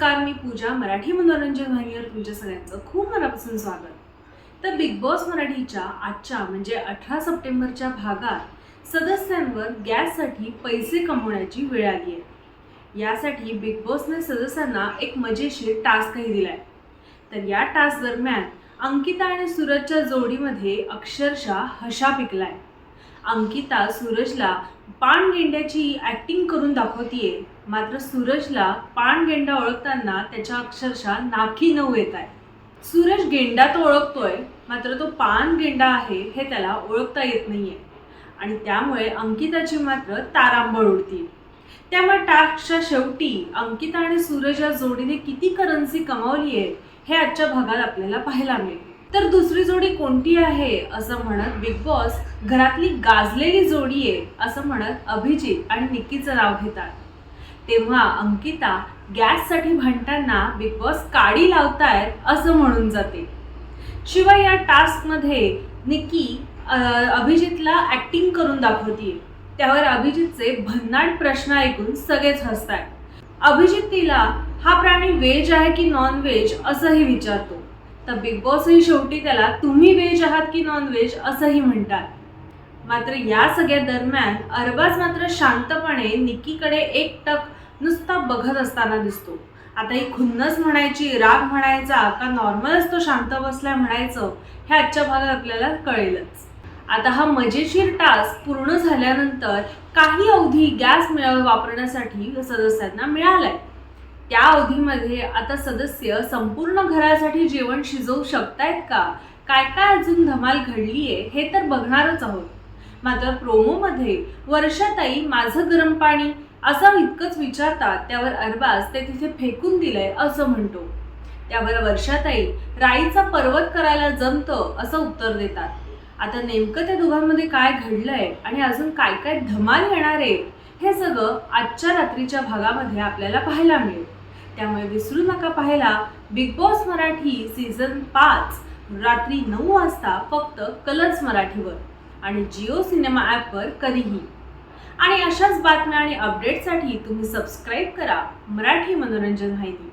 नमस्कार मी पूजा मराठी मनोरंजन वाहिनीवर तुमच्या सगळ्यांचं खूप मनापासून स्वागत. तर बिग बॉस मराठीच्या आजच्या म्हणजे अठरा सप्टेंबरच्या भागात सदस्यांवर गॅससाठी पैसे कमवण्याची वेळ आली आहे. यासाठी बिग बॉसने सदस्यांना एक मजेशीर टास्कही दिलाय. तर या टास्क दरम्यान अंकिता आणि सूरजच्या जोडीमध्ये अक्षरशः हशा पिकलाय. अंकिता सूरजला पानगेंड्याची ॲक्टिंग करून दाखवतीये. मात्र सूरजला पानगेंडा ओळखताना त्याच्या अक्षरशः नाकी नऊ येत आहे. सूरज गेंडा तो ओळखतोय मात्र तो पान गेंडा आहे हे त्याला ओळखता येत नाहीये. आणि त्यामुळे अंकिताची मात्र तारांबळ उडती त्यामुळे टास्कच्या शेवटी अंकिता आणि सूरज या जोडीने किती करन्सी कमावली आहे हे आजच्या भागात आपल्याला पाहायला मिळेल. तर दुसरी जोडी कोणती आहे असं म्हणत बिग बॉस घरातली गाजलेली जोडी आहे असं म्हणत अभिजित आणि निक्कीचं नाव घेतात. तेव्हा अंकिता गॅससाठी भांडताना बिग बॉस काडी लावतायत असं म्हणून जाते. शिवाय या टास्कमध्ये निकी अभिजितला ॲक्टिंग करून दाखवतीये. त्यावर अभिजितचे भन्नाट प्रश्न ऐकून सगळेच हसताय अभिजित तिला हा प्राणी व्हेज आहे की नॉन व्हेज असंही विचारतो. तर बिग बॉसही शेवटी त्याला तुम्ही व्हेज आहात की नॉन व्हेज असंही म्हणतात. मात्र या सगळ्या दरम्यान अरबाज मात्र शांतपणे निकीकडे एक टक नुसता बघत असताना दिसतो. आता ही खुन्नस म्हणायची राग म्हणायचा का नॉर्मलच तो शांत बसलाय म्हणायचं हे आजच्या भागात आपल्याला कळेलच. आता हा मजेशीर टास्क पूर्ण झाल्यानंतर काही अवधी गॅस मिळव वापरण्यासाठी सदस्यांना मिळालाय. त्या अवधीमध्ये आता सदस्य संपूर्ण घरासाठी जेवण शिजवू शकतायत का? काय काय अजून धमाल घडलीये हे तर बघणारच आहोत. मात्र प्रोमोमध्ये वर्षाताई माझं गरम पाणी असं इतकंच विचारतात त्यावर अरबाज ते तिथे फेकून दिलंय असं म्हणतो. त्यावर वर्षाताई राईचा पर्वत करायला जमतं असं उत्तर देतात. आता नेमकं त्या दोघांमध्ये काय घडलंय आणि अजून काय काय धमाल येणार आहे हे सगळं आजच्या रात्रीच्या भागामध्ये आपल्याला पाहायला मिळेल. त्यामुळे विसरू नका पाहायला बिग बॉस मराठी सीझन पाच रात्री नऊ वाजता फक्त कलर्स मराठीवर आणि जिओ सिनेमा ॲपवर कधीही. आणि अशाच बातम्या आणि अपडेटसाठी तुम्ही सबस्क्राईब करा मराठी मनोरंजन माहिती.